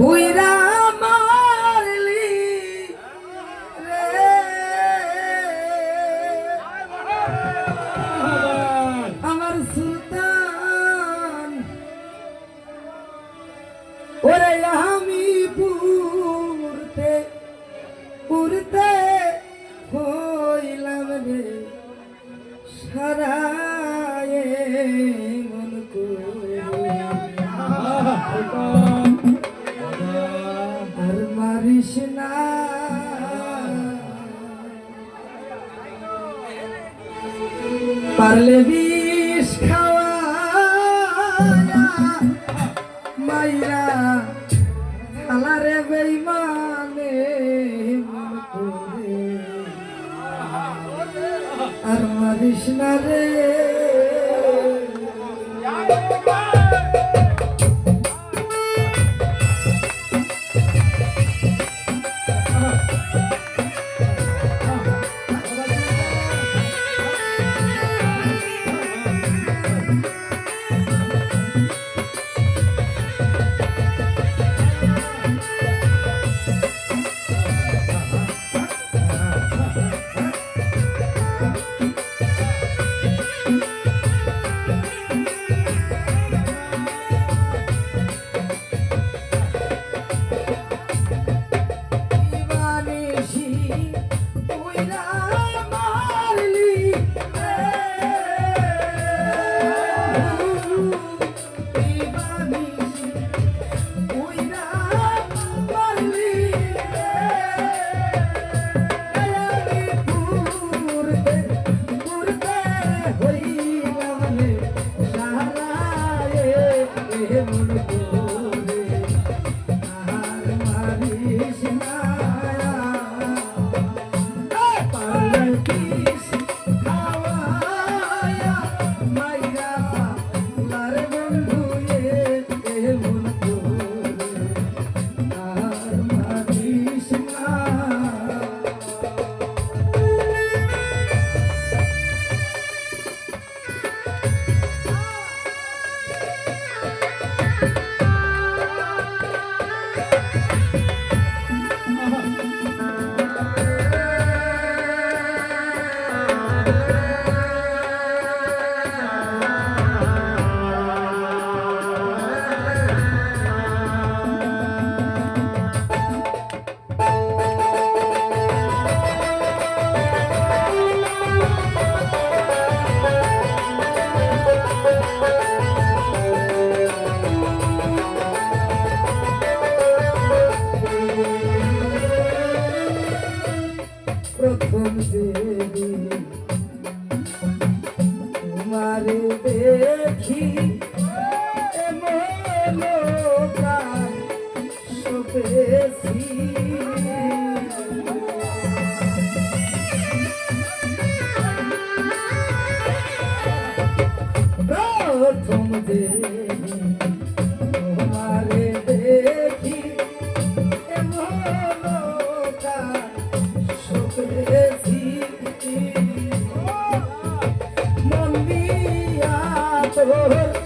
ভুইরা পারলে বিষ খাওয়া মাইরা খালারে বেইমানে আর মারিস না রে। পেয়েছি প্রথম যে তোমারে দেখি সপেছি মন্দিয়া তোর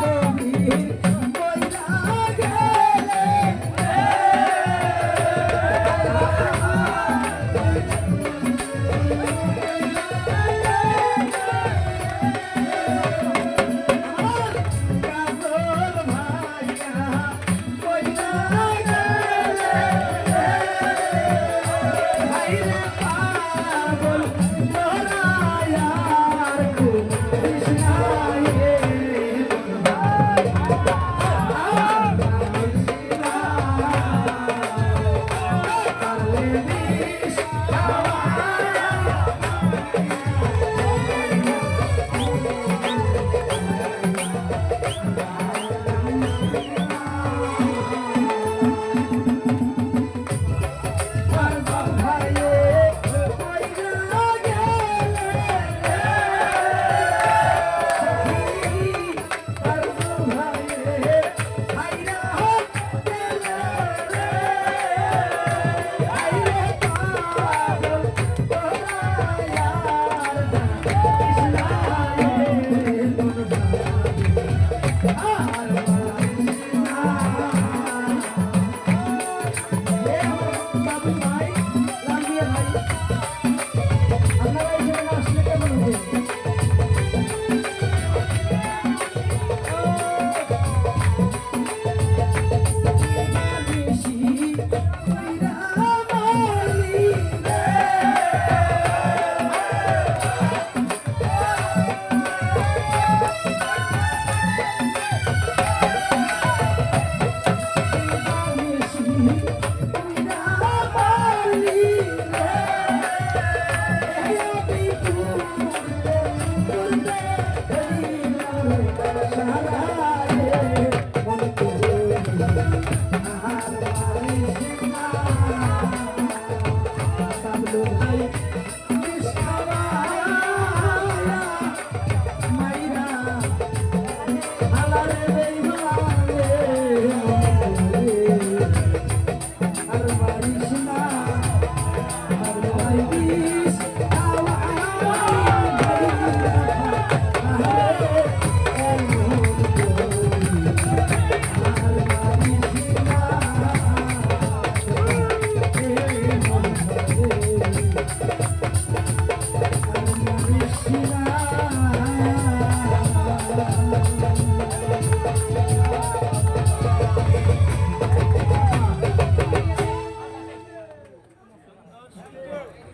Thank you.